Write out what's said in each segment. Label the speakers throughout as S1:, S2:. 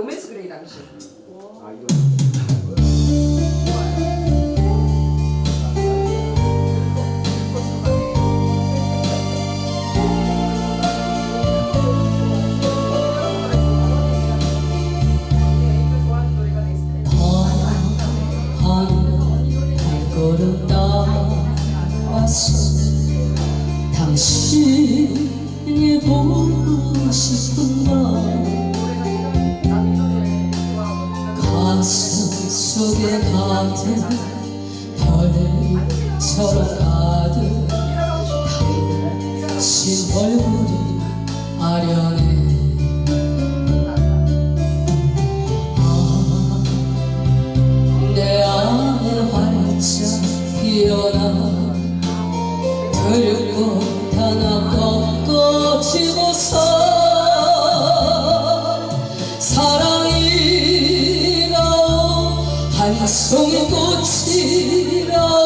S1: 로맨스 그레이 당시. 아 이거
S2: 당신이 보고 싶은 건 가득 별처럼 가 꽃이라오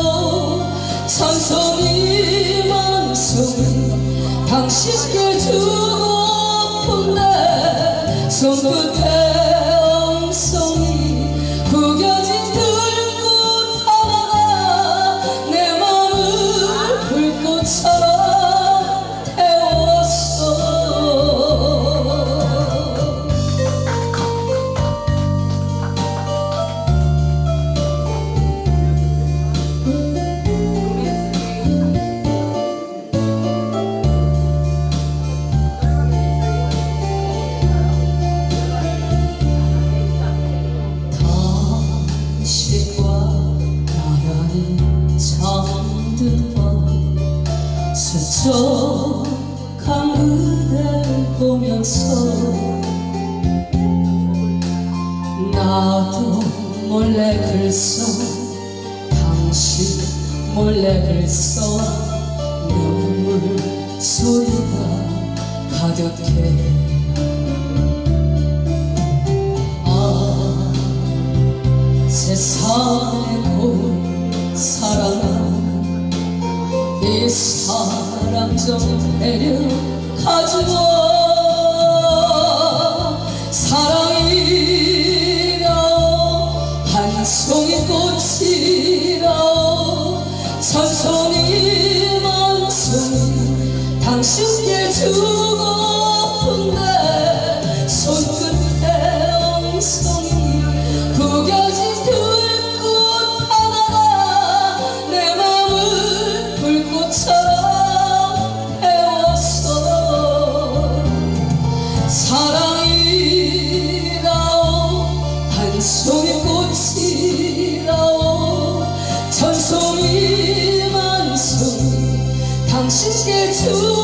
S2: 천송이 만송이 당신께 주고픈데 손끝에 수척한 그댈 보면서 나도 몰래 글써 당신 몰래 글써 눈물 소리가 가득해. 아 세상에 사랑 좀 데려가주마. 사랑이라 한 송이 꽃이라 천천히 만손이 당신께 주고 사랑이라오 한 송이 꽃이라오 천 송이 만 송이 당신께 주